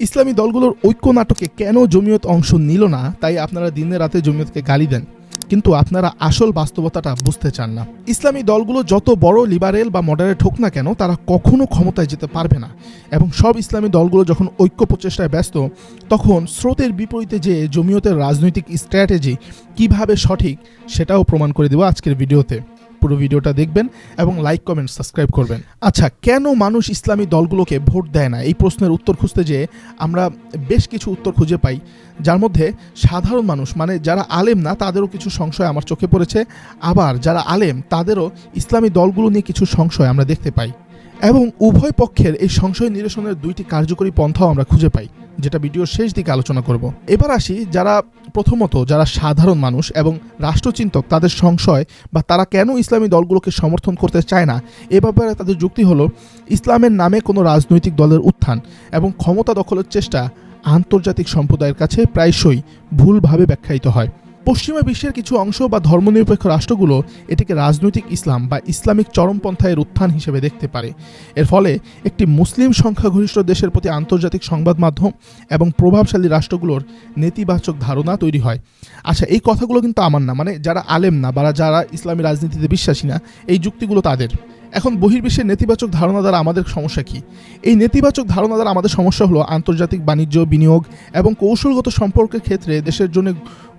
ইসলামী দলগুলোর ঐক্য নাটকে কেন জমিয়ত অংশ নিল না, তাই আপনারা দিনে রাতে জমিয়তকে গালি দেন। কিন্তু আপনারা আসল বাস্তবতাটা বুঝতে চান না। ইসলামী দলগুলো যত বড় লিবারেল বা মডারেট হোক না কেন, তারা কখনো ক্ষমতায় যেতে পারবে না। এবং সব ইসলামী দলগুলো যখন ঐক্য প্রচেষ্টায় ব্যস্ত, তখন স্রোতের বিপরীতে যে জমিয়তের রাজনৈতিক স্ট্র্যাটেজি কীভাবে সঠিক, সেটাও প্রমাণ করে দেবো আজকের ভিডিওতে। পুরো ভিডিওটা দেখবেন এবং লাইক কমেন্ট সাবস্ক্রাইব করবেন। আচ্ছা কেন মানুষ ইসলামী দলগুলোকে ভোট দেয় না? এই প্রশ্নের উত্তর খুঁজতে যেয়ে আমরা বেশ কিছু উত্তর খুঁজে পাই। যার মধ্যে সাধারণ মানুষ মানে যারা আলেম না, তাদেরও কিছু সংশয় আমার চোখে পড়েছে। আবার যারা আলেম, তাদেরও ইসলামী দলগুলো নিয়ে কিছু সংশয় আমরা দেখতে পাই। এবং উভয় পক্ষের এই সংশয় নিরসনের দুইটি কার্যকরী পন্থাও আমরা খুঁজে পাই, যেটা ভিডিওর শেষ দিকে আলোচনা করব। এবার আসি যারা প্রথমত যারা সাধারণ মানুষ এবং রাষ্ট্রচিন্তক, তাদের সংশয় বা তারা কেন ইসলামী দলগুলোকে সমর্থন করতে চায় না, এ ব্যাপারে তাদের যুক্তি হলো, ইসলামের নামে কোনো রাজনৈতিক দলের উত্থান এবং ক্ষমতা দখলের চেষ্টা আন্তর্জাতিক সম্প্রদায়ের কাছে প্রায়শই ভুলভাবে ব্যাখ্যায়িত হয়। পশ্চিমা বিশ্বের কিছু অংশ বা ধর্মনিরপেক্ষ রাষ্ট্রগুলো এটিকে রাজনৈতিক ইসলাম বা ইসলামিক চরমপন্থায়ের উত্থান হিসেবে দেখতে পারে। এর ফলে একটি মুসলিম সংখ্যাগরিষ্ঠ দেশের প্রতি আন্তর্জাতিক সংবাদ মাধ্যম এবং প্রভাবশালী রাষ্ট্রগুলোর নেতিবাচক ধারণা তৈরি হয়। আচ্ছা এই কথাগুলো কিন্তু আমার না মানে যারা আলেম না, বা যারা ইসলামী রাজনীতিতে বিশ্বাসী না, এই যুক্তিগুলো তাদের। এখন বহির্বিশ্বের নেতিবাচক ধারণা দ্বারা আমাদের সমস্যা কি? এই নেতিবাচক ধারণা দ্বারা আমাদের সমস্যা হলো আন্তর্জাতিক বাণিজ্য, বিনিয়োগ এবং কৌশলগত সম্পর্কের ক্ষেত্রে দেশের জন্য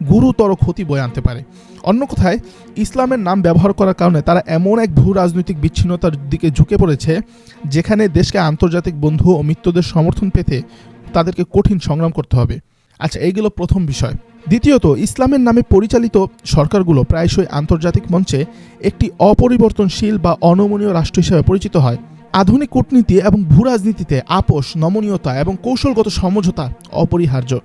গুরুতর ক্ষতি বয়ে আনতে পারে। অন্য কথায়, ইসলামের নাম ব্যবহার করার কারণে তারা এমন এক ভূ রাজনৈতিক বিচ্ছিন্নতার দিকে ঝুঁকে পড়েছে, যেখানে দেশকে আন্তর্জাতিক বন্ধু ও মিত্রদের সমর্থন পেতে তাদেরকে কঠিন সংগ্রাম করতে হবে। আচ্ছা এইগুলো প্রথম বিষয়। দ্বিতীয়ত, ইসলামের নামে পরিচালিত সরকারগুলো প্রায়শই আন্তর্জাতিক মঞ্চে একটি অপরিবর্তনশীল বা অনমনীয় রাষ্ট্র হিসেবে পরিচিত হয়। আধুনিক কূটনীতি এবং ভূ রাজনীতিতে আপোষ, নমনীয়তা এবং কৌশলগত সমঝোতা অপরিহার্য।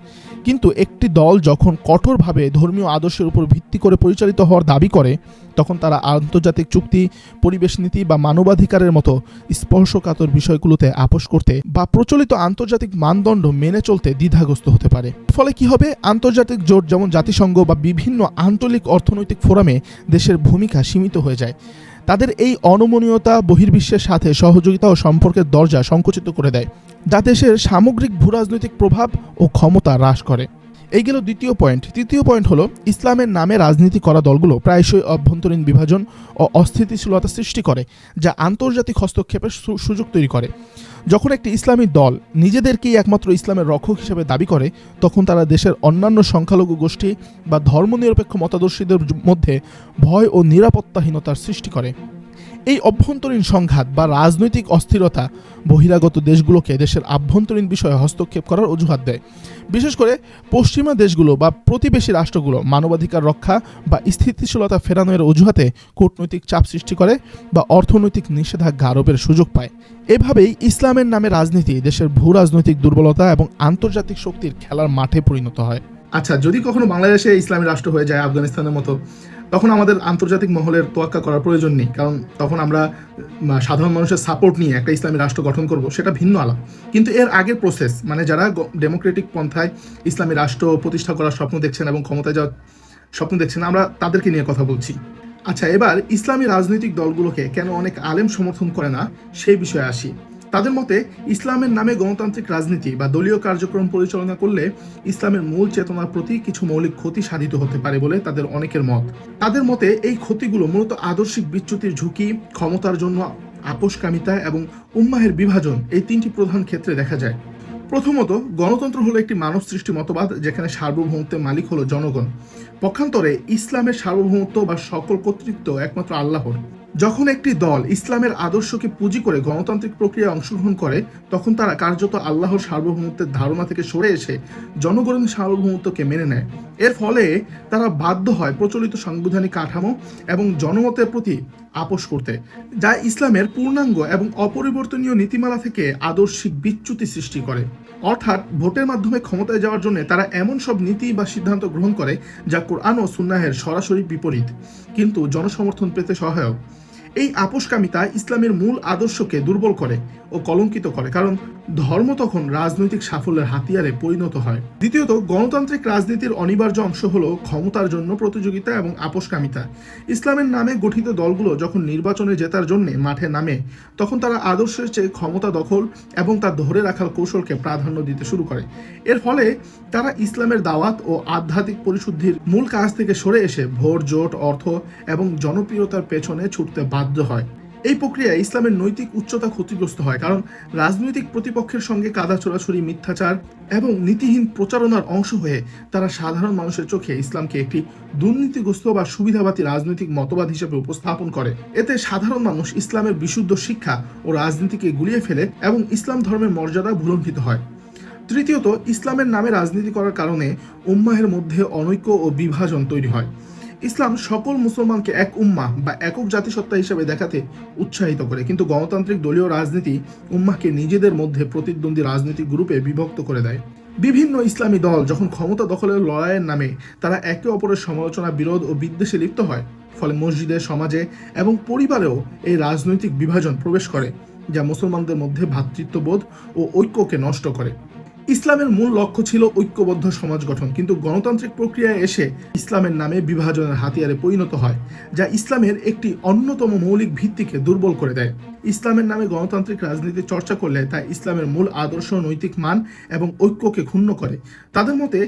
কিন্তু একটি দল যখন কঠোরভাবে ধর্মীয় আদর্শের উপর ভিত্তি করে পরিচালিত হওয়ার দাবি করে, তখন তারা আন্তর্জাতিক চুক্তি, পরিবেশ নীতি বা মানবাধিকারের মতো স্পর্শকাতর বিষয়গুলোতে আপোষ করতে বা প্রচলিত আন্তর্জাতিক মানদণ্ড মেনে চলতে দ্বিধাগ্রস্ত হতে পারে। ফলে কি হবে? আন্তর্জাতিক জোট যেমন জাতিসংঘ বা বিভিন্ন আঞ্চলিক অর্থনৈতিক ফোরামে দেশের ভূমিকা সীমিত হয়ে যায়। তাদের এই অনমনীয়তা, বহির্বিশ্বের সাথে সহযোগিতা ও সম্পর্কের দরজা সংকুচিত করে দেয়। যা দেশের সামগ্রিক ভূরাজনৈতিক প্রভাব ও ক্ষমতা হ্রাস করে। এই গেল দ্বিতীয় পয়েন্ট। তৃতীয় পয়েন্ট হলো, ইসলামের নামে রাজনীতি করা দলগুলো প্রায়শই অভ্যন্তরীণ বিভাজন ও অস্থিতিশীলতা সৃষ্টি করে, যা আন্তর্জাতিক হস্তক্ষেপের সুযোগ তৈরি করে। যখন একটি ইসলামী দল নিজেদেরকেই একমাত্র ইসলামের রক্ষক হিসেবে দাবি করে, তখন তারা দেশের অন্যান্য সংখ্যালঘু গোষ্ঠী বা ধর্মনিরপেক্ষ মতাদর্শীদের মধ্যে ভয় ও নিরাপত্তাহীনতার সৃষ্টি করে। এই অভ্যন্তরীণ সংঘাত বা রাজনৈতিক অস্থিরতা বহিরাগত দেশগুলোকে দেশের আভ্যন্তরীণ বিষয়ে হস্তক্ষেপ করার অজুহাত দেয়। বিশেষ করে পশ্চিমা দেশগুলো বা প্রতিবেশী রাষ্ট্রগুলো মানবাধিকার রক্ষা বা স্থিতিশীলতা ফেরানোর অজুহাতে কূটনৈতিক চাপ সৃষ্টি করে বা অর্থনৈতিক নিষেধাজ্ঞা আরোপের সুযোগ পায়। এভাবেই ইসলামের নামে রাজনীতি দেশের ভূ রাজনৈতিক দুর্বলতা এবং আন্তর্জাতিক শক্তির খেলার মাঠে পরিণত হয়। আচ্ছা যদি কখনো বাংলাদেশে ইসলামী রাষ্ট্র হয়ে যায় আফগানিস্তানের মতো তখন আমাদের আন্তর্জাতিক মহলের তোয়াক্কা করার প্রয়োজন নেই। কারণ তখন আমরা সাধারণ মানুষের সাপোর্ট নিয়ে একটা ইসলামী রাষ্ট্র গঠন করব, সেটা ভিন্ন আলাপ। কিন্তু এর আগের প্রসেস মানে যারা ডেমোক্রেটিক পন্থায় ইসলামী রাষ্ট্র প্রতিষ্ঠা করার স্বপ্ন দেখছেন এবং ক্ষমতায় যাওয়ার স্বপ্ন দেখছেন, আমরা তাদেরকে নিয়ে কথা বলছি। আচ্ছা এবার ইসলামী রাজনৈতিক দলগুলোকে কেন অনেক আলেম সমর্থন করে না, সেই বিষয়ে আসি। তাদের মতে, ইসলামের নামে গণতান্ত্রিক রাজনীতি বা দলীয় কার্যক্রম পরিচালনা করলে ইসলামের মূল চেতনার প্রতি কিছু মৌলিক ক্ষতি সাধিত হতে পারে বলে তাদের অনেকের মত। তাদের মতে, এই ক্ষতিগুলো মূলত আদর্শিক বিচ্যুতির ঝুঁকি, ক্ষমতার জন্য আপোষকামিতা এবং উম্মাহের বিভাজন এই তিনটি প্রধান ক্ষেত্রে দেখা যায়। প্রথমত, গণতন্ত্র হলো একটি মানব সৃষ্টি মতবাদ যেখানে সার্বভৌমত্বের মালিক হলো জনগণ। পক্ষান্তরে, ইসলামের সার্বভৌমত্ব বা সকল কর্তৃত্ব একমাত্র আল্লাহর। যখন একটি দল ইসলামের আদর্শকে পুঁজি করে গণতান্ত্রিক প্রক্রিয়ায় অংশগ্রহণ করে, তখন তারা কার্যত আল্লাহর সার্বভৌমত্বের ধারণা থেকে সরে এসে জনগণের সার্বভৌমত্বকে মেনে নেয়। এর ফলে তারা বাধ্য হয় প্রচলিত সাংবিধানিক কাঠামো এবং জনমতের প্রতি আপোষ করতে, যা ইসলামের পূর্ণাঙ্গ এবং অপরিবর্তনীয় নীতিমালা থেকে আদর্শিক বিচ্যুতি সৃষ্টি করে। অর্থাৎ ভোটের মাধ্যমে ক্ষমতায় যাওয়ার জন্য তারা এমন সব নীতি বা সিদ্ধান্ত গ্রহণ করে, যা কোরআন ও সুন্নাহের সরাসরি বিপরীত। কিন্তু জনসমর্থন পেতে সহায়ক। এই আপোষকামিতা ইসলামের মূল আদর্শকে দুর্বল করে ও কলঙ্কিত করে, কারণ ধর্ম তখন রাজনৈতিক সাফল্যের হাতিয়ারে পরিণত হয়। দ্বিতীয়ত, গণতান্ত্রিক রাজনীতির অনিবার্য অংশ হল ক্ষমতার জন্য প্রতিযোগিতা এবং আপোষকামিতা। ইসলামের নামে গঠিত দলগুলো যখন নির্বাচনে জেতার জন্য মাঠে নামে, তখন তারা আদর্শের চেয়ে ক্ষমতা দখল এবং তা ধরে রাখার কৌশলকে প্রাধান্য দিতে শুরু করে। এর ফলে তারা ইসলামের দাওয়াত ও আধ্যাত্মিক পরিশুদ্ধির মূল কাজ থেকে সরে এসে ভোট, জোট, অর্থ এবং জনপ্রিয়তার পেছনে ছুটতে বাধ্য হয়। এই প্রক্রিয়ায় ইসলামের নৈতিক উচ্চতা ক্ষতিগ্রস্ত হয় কারণ রাজনৈতিক প্রতিপক্ষের সঙ্গে কাদা চোরাছুরি মিথ্যাচার এবং নীতিহীন প্রচারণার অংশ হয়ে তারা সাধারণ মানুষের চোখে ইসলামকে একটি দুর্নীতিগ্রস্ত বা সুবিধাবাদী রাজনৈতিক মতবাদ হিসেবে উপস্থাপন করে। এতে সাধারণ মানুষ ইসলামের বিশুদ্ধ শিক্ষা ও রাজনীতিকে গুলিয়ে ফেলে এবং ইসলাম ধর্মের মর্যাদা ভুলণ্ঠিত হয়। তৃতীয়ত, ইসলামের নামে রাজনীতি করার কারণে উম্মাহের মধ্যে অনৈক্য ও বিভাজন তৈরি হয়। ইসলাম সকল মুসলমানকে এক উম্মা বা একক জাতিসত্তা হিসেবে দেখাতে উৎসাহিত করে। কিন্তু গণতান্ত্রিক দলীয় রাজনীতি উম্মাকে নিজেদের মধ্যে প্রতিদ্বন্দ্বী রাজনৈতিক গ্রুপে বিভক্ত করে দেয়। বিভিন্ন ইসলামী দল যখন ক্ষমতা দখলের লড়াইয়ের নামে তারা একে অপরের সমালোচনা, বিরোধ ও বিদ্বেষে লিপ্ত হয়, ফলে মসজিদে, সমাজে এবং পরিবারেও এই রাজনৈতিক বিভাজন প্রবেশ করে, যা মুসলমানদের মধ্যে ভ্রাতৃত্ববোধ ও ঐক্যকে নষ্ট করে। ইসলামের মূল লক্ষ্য ছিল ঐক্যবদ্ধ সমাজ গঠন, কিন্তু গণতান্ত্রিক প্রক্রিয়ায় এসে ইসলামের নামে বিভাজনের হাতিয়ারে পরিণত হয়, যা ইসলামের একটি অন্যতম মৌলিক ভিত্তিকে দুর্বল করে দেয়। ইসলামের নামে গণতান্ত্রিক রাজনীতি চর্চা করলে তা ইসলামের মূল আদর্শ নৈতিক মান এবং ঐক্যকে ক্ষুণ্ণ করে। তাদের মতে,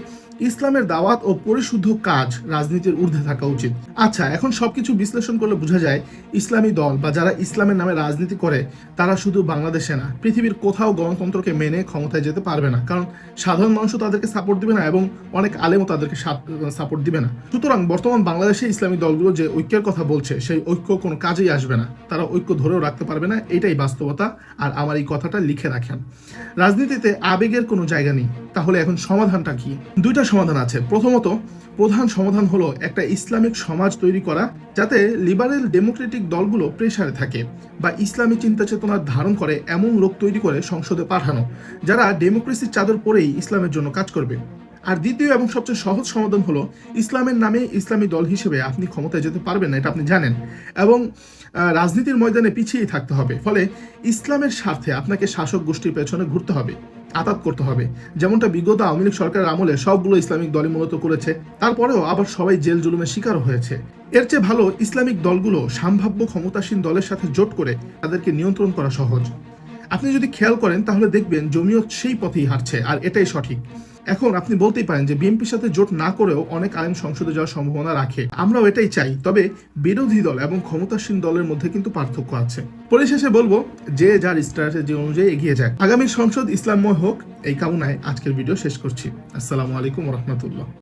ইসলামের দাওয়াত ও পরিশুদ্ধ কাজ রাজনীতির ঊর্ধ্বে থাকা উচিত। আচ্ছা এখন সবকিছু বিশ্লেষণ করলে বোঝা যায়, ইসলামী দল বা যারা ইসলামের নামে রাজনীতি করে, তারা শুধু বাংলাদেশে না, পৃথিবীর কোথাও গণতন্ত্রকে মেনে ক্ষমতায় যেতে পারবে না। কারণ সাধারণ মানুষও তাদেরকে সাপোর্ট দিবে না এবং অনেক আলেমও তাদেরকে সাপোর্ট দিবে না। সুতরাং বর্তমান বাংলাদেশে ইসলামী দলগুলো যে ঐক্যের কথা বলছে, সেই ঐক্য কোনো কাজেই আসবে না। তারা ঐক্য ধরেও রাখতে পারবে না, এটাই বাস্তবতা, আর আমার এই কথাটা লিখে রাখেন। রাজনীতিতে আবেগের কোনো জায়গা নেই, তাহলে এখন সমাধানটা কি? দুইটা সমাধান আছে। প্রথমত, প্রধান সমাধান হলো একটা ইসলামিক সমাজ তৈরি করা, যাতে লিবারেল ডেমোক্রেটিক দলগুলো প্রেসারে থাকে বা ইসলামী চিন্তা চেতনা ধারণ করে এমন লোক তৈরি করে সংসদে পাঠানো, যারা ডেমোক্রেসির চাদর পরেই ইসলামের জন্য কাজ করবে। আর দ্বিতীয় এবং সবচেয়ে সহজ সমাধান হলো ইসলামের নামে ইসলামী দল হিসেবে আপনি ক্ষমতায় যেতে পারবেন না, এটা আপনি জানেন। এবং রাজনীতির ময়দানে পিছিয়েই থাকতে হবে, ফলে ইসলামের স্বার্থে আপনাকে শাসক গোষ্ঠীর পেছনে ঘুরতে হবে, আতাত করতে হবে। যেমনটা বিগত আওয়ামী লীগ সরকারের আমলে সবগুলো ইসলামিক দলই মূলত করেছে, তারপরেও আবার সবাই জেল জুলুমের শিকারও হয়েছে। এর চেয়ে ভালো, ইসলামিক দলগুলো সম্ভাব্য ক্ষমতাসীন দলের সাথে জোট করে তাদেরকে নিয়ন্ত্রণ করা সহজ। আপনি যদি খেয়াল করেন, তাহলে দেখবেন জমিয়ত সেই পথেই হাঁটছে, আর এটাই সঠিক। এখন আপনি বলতেই পারেন যে বিএনপির সাথে জোট না করেও অনেক আইন সংসদে যাওয়ার সম্ভাবনা রাখে। আমরাও এটাই চাই, তবে বিরোধী দল এবং ক্ষমতাসীন দলের মধ্যে কিন্তু পার্থক্য আছে। পরিশেষে বলব, যে যার স্ট্র্যাটেজি অনুযায়ী এগিয়ে যায় আগামী সংসদ ইসলামময় হোক, এই কামনায় আজকের ভিডিও শেষ করছি। আসসালামু আলাইকুম রহমতুল্লাহ।